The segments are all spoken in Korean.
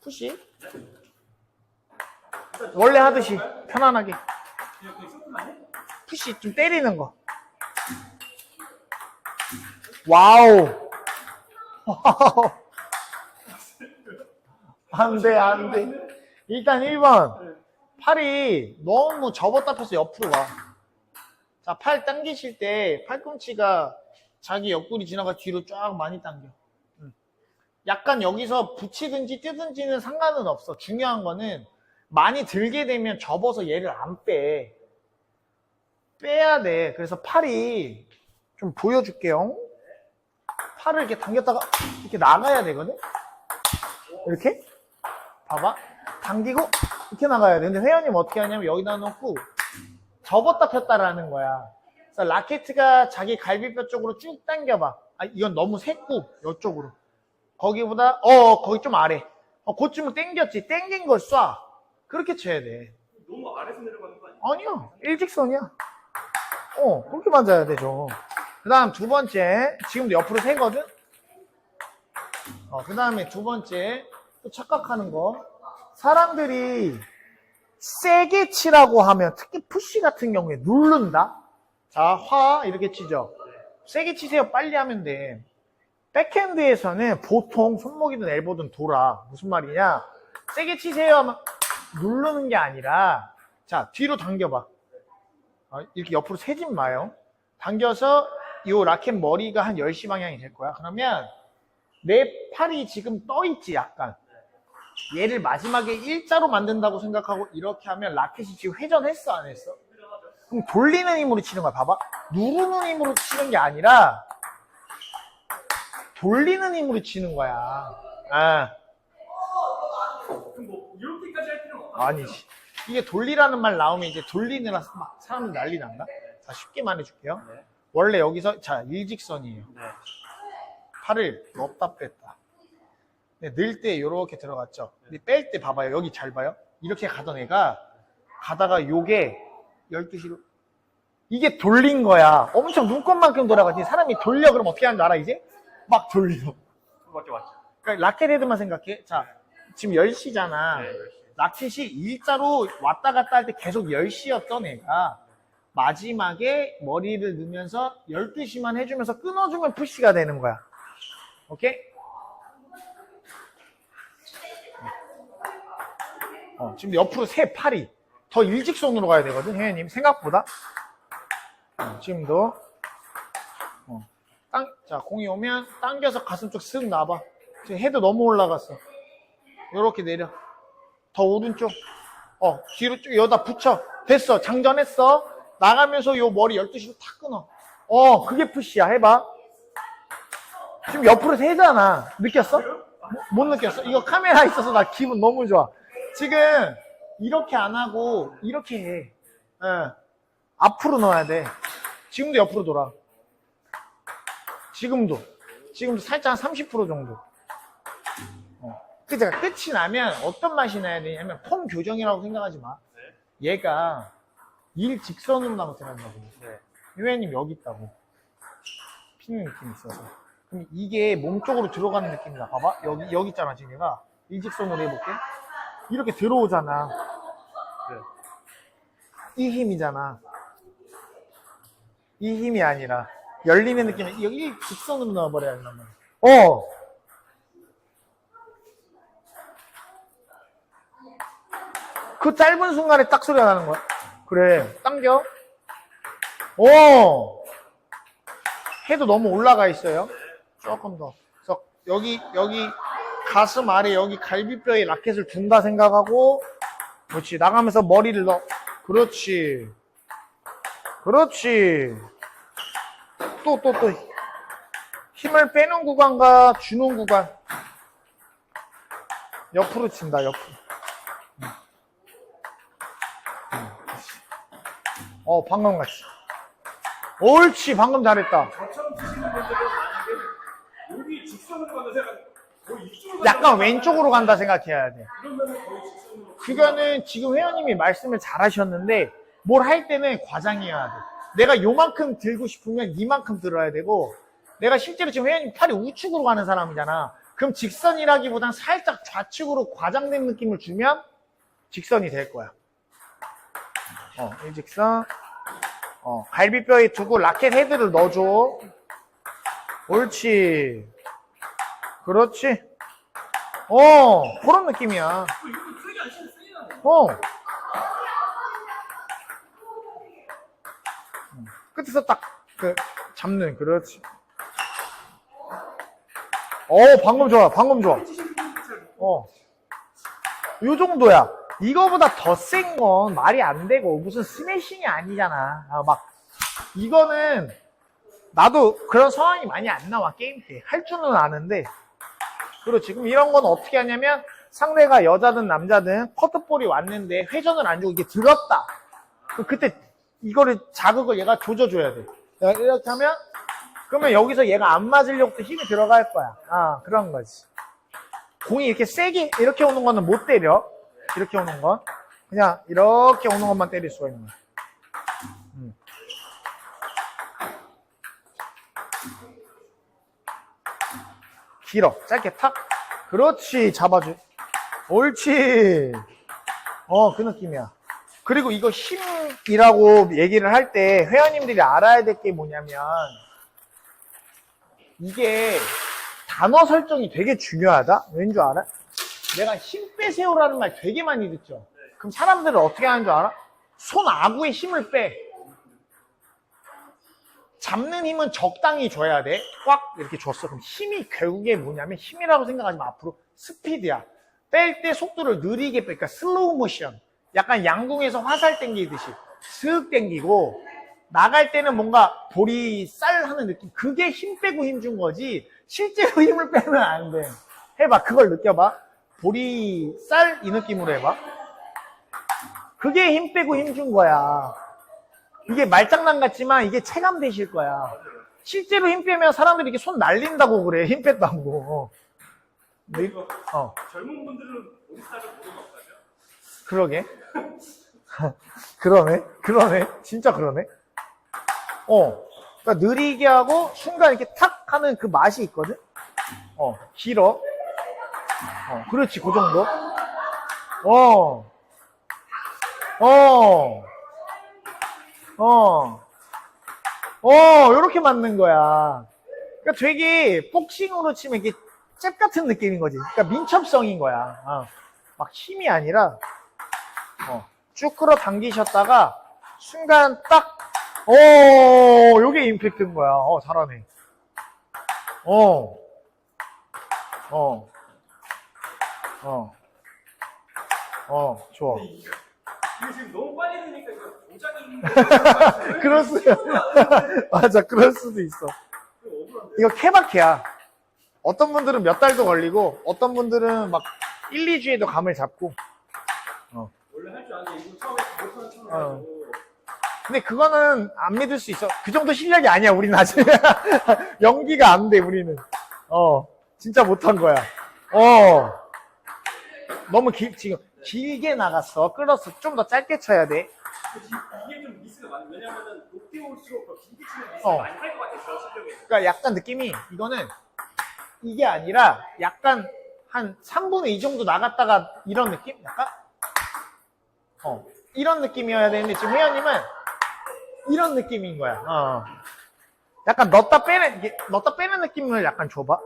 푸시. 원래 하듯이 편안하게. 푸시 좀 때리는 거. 와우. 와우. 안 돼, 안 돼. 일단 1번. 팔이 너무 접었다 펴서 옆으로 가. 자, 팔 당기실 때 팔꿈치가 자기 옆구리 지나가 뒤로 쫙 많이 당겨. 음. 약간 여기서 붙이든지 뜨든지는 상관은 없어. 중요한 거는 많이 들게 되면 접어서 얘를 안 빼. 빼야 돼. 그래서 팔이 좀 보여줄게요. 팔을 이렇게 당겼다가 이렇게 나가야 되거든? 이렇게? 봐봐. 당기고 이렇게 나가야 돼. 근데 회원님 어떻게 하냐면 여기다 놓고 접었다 폈다라는 거야. 그래서 라켓가 자기 갈비뼈 쪽으로 쭉 당겨봐. 아, 이건 너무 샜고, 이쪽으로. 거기보다, 어, 거기 좀 아래. 어, 그쯤은 당겼지. 당긴 걸 쏴. 그렇게 쳐야 돼. 너무 아래서 내려가는 거 아니야? 아니야. 일직선이야. 어, 그렇게 맞아야 되죠. 그 다음 두 번째. 지금도 옆으로 세거든? 어, 그 다음에 두 번째. 또 착각하는 거. 사람들이 세게 치라고 하면, 특히 푸시 같은 경우에 누른다? 자, 화, 이렇게 치죠. 세게 치세요. 빨리 하면 돼. 백핸드에서는 보통 손목이든 엘보든 돌아. 무슨 말이냐? 세게 치세요 하면 누르는 게 아니라, 자, 뒤로 당겨봐. 어, 이렇게 옆으로 세진 마요. 당겨서 이 라켓 머리가 한 10시 방향이 될 거야. 그러면 내 팔이 지금 떠 있지, 약간. 얘를 마지막에 일자로 만든다고 생각하고 이렇게 하면 라켓이 지금 회전했어, 안 했어? 그럼 돌리는 힘으로 치는 거야. 봐봐. 누르는 힘으로 치는 게 아니라 돌리는 힘으로 치는 거야. 아, 뭐 이렇게까지 할 필요는 없다. 아니지. 이게 돌리라는 말 나오면 이제 돌리느라 막 사람들 난리 난다? 자, 쉽게 말해줄게요. 네. 원래 여기서, 자, 일직선이에요. 네. 팔을 넣었다 뺐다. 네, 넣을 때 이렇게 들어갔죠. 근데 뺄 때 봐봐요. 여기 잘 봐요. 이렇게 가던 애가 가다가 요게 12시로 이게 돌린 거야. 엄청 눈곱만큼 돌아가지. 사람이 돌려 그러면 어떻게 하는 줄 알아 이제? 막 돌려. 그거밖에 맞죠. 그러니까 라켓 헤드만 생각해. 자, 지금 10시잖아. 네. 라켓이 일자로 왔다 갔다 할 때 계속 10시였던 애가 마지막에 머리를 넣으면서 12시만 해주면서 끊어주면 푸시가 되는 거야. 오케이? 어, 지금 옆으로 세 팔이 더 일직선으로 가야 되거든, 혜연님. 생각보다. 어, 지금도. 어, 땅, 자, 공이 오면 당겨서 가슴 쪽 쓱 놔봐. 지금 헤드 너무 올라갔어. 요렇게 내려. 더 오른쪽. 어, 뒤로 쭉 여기다 붙여. 됐어. 장전했어. 나가면서 요 머리 12시로 탁 끊어. 어, 그게 푸시야. 해봐. 지금 옆으로 세잖아. 느꼈어? 못, 못 느꼈어? 이거 카메라 있어서 나 기분 너무 좋아. 지금 이렇게 안 하고 이렇게 해. 예. 앞으로 넣어야 돼. 지금도 옆으로 돌아. 지금도. 지금도 살짝 한 30% 정도. 그니까 끝이 나면 어떤 맛이 나야 되냐면 폼 교정이라고 생각하지 마. 얘가 일 직선으로 나오더라고. 네. 유해님 여기 있다고. 피는 느낌이 있어서. 그럼 이게 몸 쪽으로 들어가는 느낌이다. 봐봐. 여기, 여기 있잖아, 지금 얘가. 일직선으로 해볼게. 이렇게 들어오잖아. 네. 이 힘이잖아. 이 힘이 아니라 열리는 느낌이 여기 일직선으로 넣어버려야 말이야. 어! 그 짧은 순간에 딱 소리가 나는 거야. 그래, 당겨. 오! 해도 너무 올라가 있어요. 조금 더. 그래서 여기, 여기 가슴 아래 여기 갈비뼈에 라켓을 둔다 생각하고, 그렇지. 나가면서 머리를 넣어. 그렇지. 그렇지. 또, 또, 또. 힘을 빼는 구간과 주는 구간. 옆으로 친다, 옆으로. 어, 방금 같이. 옳지, 방금 잘했다. 약간 왼쪽으로 간다 생각해야 돼. 그거는 지금 회원님이 말씀을 잘 하셨는데, 뭘 할 때는 과장해야 돼. 내가 요만큼 들고 싶으면 이만큼 들어야 되고, 내가 실제로 지금 회원님 팔이 우측으로 가는 사람이잖아. 그럼 직선이라기보단 살짝 좌측으로 과장된 느낌을 주면 직선이 될 거야. 어, 일직선. 어, 갈비뼈에 두고 라켓 헤드를 넣어줘. 옳지. 그렇지. 어, 그런 느낌이야. 어. 끝에서 딱, 그, 잡는, 그렇지. 어, 방금 좋아, 방금 좋아. 어. 요 정도야. 이거보다 더 센 건 말이 안 되고, 무슨 스매싱이 아니잖아. 아, 막, 이거는, 나도 그런 상황이 많이 안 나와, 게임 때. 할 줄은 아는데. 그렇지. 그럼 이런 건 어떻게 하냐면, 상대가 여자든 남자든 커트볼이 왔는데 회전을 안 주고 이게 들었다. 그때 이거를 자극을 얘가 조져줘야 돼. 야, 이렇게 하면 그러면 여기서 얘가 안 맞으려고 힘이 들어갈 거야. 아 그런 거지. 공이 이렇게 세게 이렇게 오는 거는 못 때려. 이렇게 오는 건 그냥 이렇게 오는 것만 때릴 수가 있는 거야. 음. 길어. 짧게 탁. 그렇지. 잡아줘. 옳지. 어, 그 느낌이야. 그리고 이거 힘 이라고 얘기를 할 때 회원님들이 알아야 될 게 뭐냐면 이게 단어 설정이 되게 중요하다? 왠 줄 알아? 내가 힘 빼세요라는 말 되게 많이 듣죠? 그럼 사람들은 어떻게 하는 줄 알아? 손 아구에 힘을 빼. 잡는 힘은 적당히 줘야 돼. 꽉 이렇게 줬어. 그럼 힘이 결국에 뭐냐면 힘이라고 생각하지 마. 앞으로 스피드야. 뺄 때 속도를 느리게 빼. 그러니까 슬로우 모션. 약간 양궁에서 화살 땡기듯이 슥 땡기고 나갈 때는 뭔가 볼이 쌀 하는 느낌. 그게 힘 빼고 힘 준 거지. 실제로 힘을 빼면 안 돼. 해봐. 그걸 느껴봐. 볼이 쌀 이 느낌으로 해봐. 그게 힘 빼고 힘 준 거야. 이게 말장난 같지만 이게 체감되실 거야. 실제로 힘 빼면 사람들이 이렇게 손 날린다고 그래. 힘 뺐다고. 네? 이거 어, 젊은 분들은 우리 스타일을 모르는 없다죠. 그러게. 그러네. 그러네. 진짜 그러네. 어. 그러니까 느리게 하고 순간 이렇게 탁 하는 그 맛이 있거든. 어, 길어. 어, 그렇지. 그 정도. 어. 어. 어. 어, 요렇게 맞는 거야. 그러니까 되게 복싱으로 치면 이게 잽 같은 느낌인 거지. 그러니까 민첩성인 거야. 어. 막 힘이 아니라 어, 쭉 끌어당기셨다가 순간 딱 오, 요게 임팩트인 거야. 어, 잘하네. 어. 어. 어. 어, 좋아. 이게 지금 너무 빨리 되니까 이거 그럴 수, 맞아, 그럴 수도 있어. 이거 케바케야. 어떤 분들은 몇 달도 걸리고, 어떤 분들은 막 1, 2주에도 감을 잡고. 원래 할 줄 아는데 이거 처음에 못하는 척을 어. 하고 근데 그거는 안 믿을 수 있어. 그 정도 실력이 아니야, 우리는 아직. 연기가 안 돼, 우리는. 어, 진짜 못한 거야. 어. 너무 길, 지금 길게 나갔어. 끌었어. 좀 더 짧게 쳐야 돼. 이게 좀 미스가 많아. 왜냐면은 높게 올수록 더 길게 치면 미스 어. 많이 할 것 같아. 저 실력에. 그러니까 약간 느낌이, 이거는 이게 아니라 약간 한 3분의 2 정도 나갔다가 이런 느낌? 약간? 어. 이런 느낌이어야 되는데 지금 회원님은 이런 느낌인 거야. 어. 약간 넣었다 빼는, 넣었다 빼는 느낌을 약간 줘봐.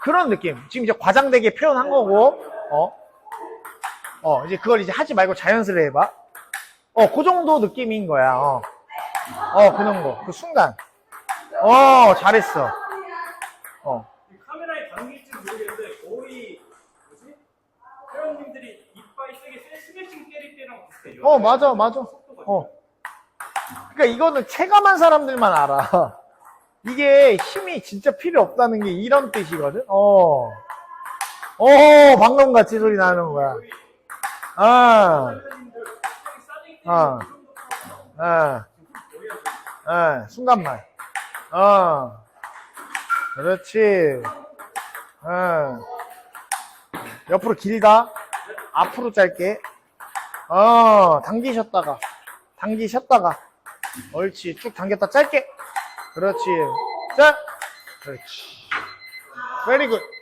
그런 느낌. 지금 이제 과장되게 표현한 거고, 어. 어, 이제 그걸 이제 하지 말고 자연스레 해봐. 어, 그 정도 느낌인 거야. 어. 어, 그 정도. 그 순간. 어, 잘했어. 어. 이 카메라에 담길지 모르겠는데 거의 뭐지? 회원님들이 이빨 세게 세- 스매싱 때릴 때랑 비슷해. 어, 맞아, 맞아. 어. 그러니까 이거는 체감한 사람들만 알아. 이게 힘이 진짜 필요 없다는 게 이런 뜻이거든. 어. 어, 방금 같이 소리 나는 거야. 아, 아. 아. 아, 순간만. 어. 그렇지. 어. 옆으로 길다. 앞으로 짧게. 어, 당기셨다가. 당기셨다가. 옳지. 쭉 당겼다 짧게. 그렇지. 자. 그렇지. very good.